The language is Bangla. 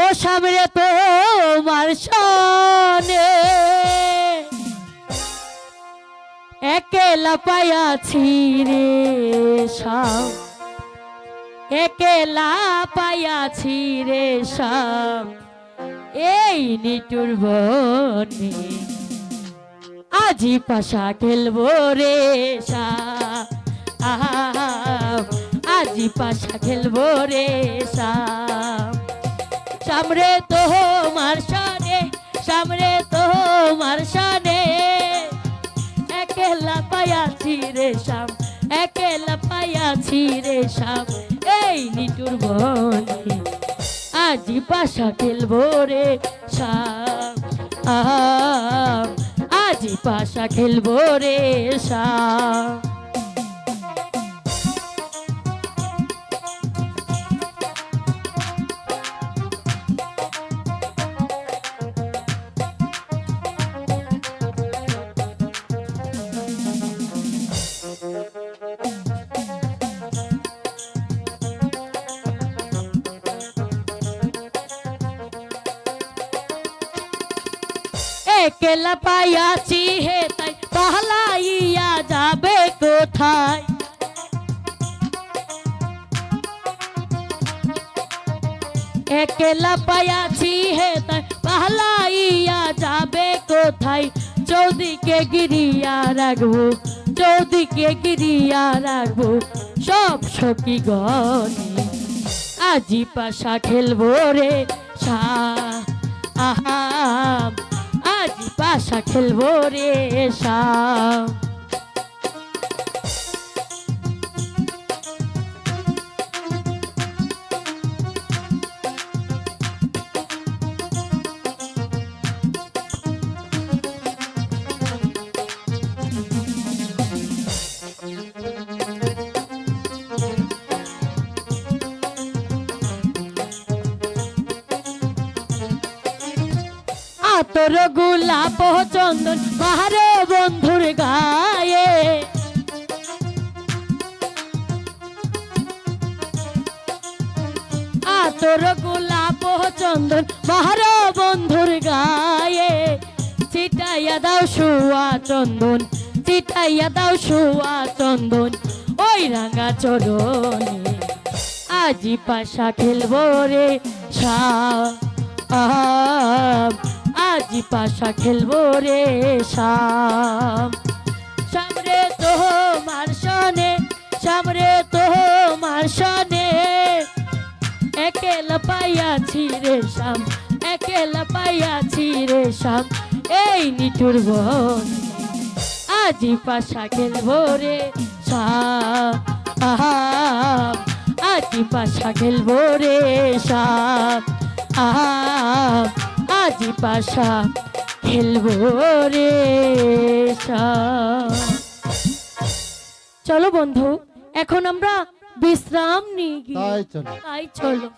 ও সামনে তো মার্শনে একেলা পাইয়াছি রে শাম একেলা পাইয়াছি রে শাম এই নিটুর বনে আজি পাশা খেলব রে শাম আজি পাশা খেলব রে শাম সামরে তো মার্শনে সামরে তো মার্শনে একেলা পাইয়াছি রে শাম একেলা পাইয়াছি রে শাম এই নিটুর বনে আজি পাশা খেলব রে শাম আম, আজি পাশা খেলব রে শাম একেলা পাইয়াছি হে তাই পাহলাইয়া যাবে কোথায়? একেলা পাইয়াছি হে তাই পাহলাইয়া যাবে কোথায়? চৌদিকে গিরিয়া রাখব, চৌদিকে গিরিয়া রাখব, সব সখী গনি আজি পাশা খেলব রে আহাম আজি পাশা খেলব রে শাম। আতর গোলাপ চন্দন মার বন্ধুর গায়ে। আতর গোলাপ চন্দন মার বন্ধুর গায়ে। চিটাইয়া দাও শুয়া চন্দন চিটাইয়া দাও শুয়া চন্দন, ওই রাঙা চরণে। আজি পাশা খেলব রে সা আজি পাশা খেলব রে শাম সামরে তো মার্শনে সামরে তো মার্শনে একেলা পাইয়াছি রে শাম একেলা পাইয়াছি রে শাম এই নিটুর বন আজি পাশা খেলব রে শাম আহাম, আজি পাশা খেলব রে শাম আহাম, আজি পাশা খেলব রে চলো বন্ধু এখন আমরা বিশ্রাম নিই গিয়ে। তাই চলো। তাই চলো।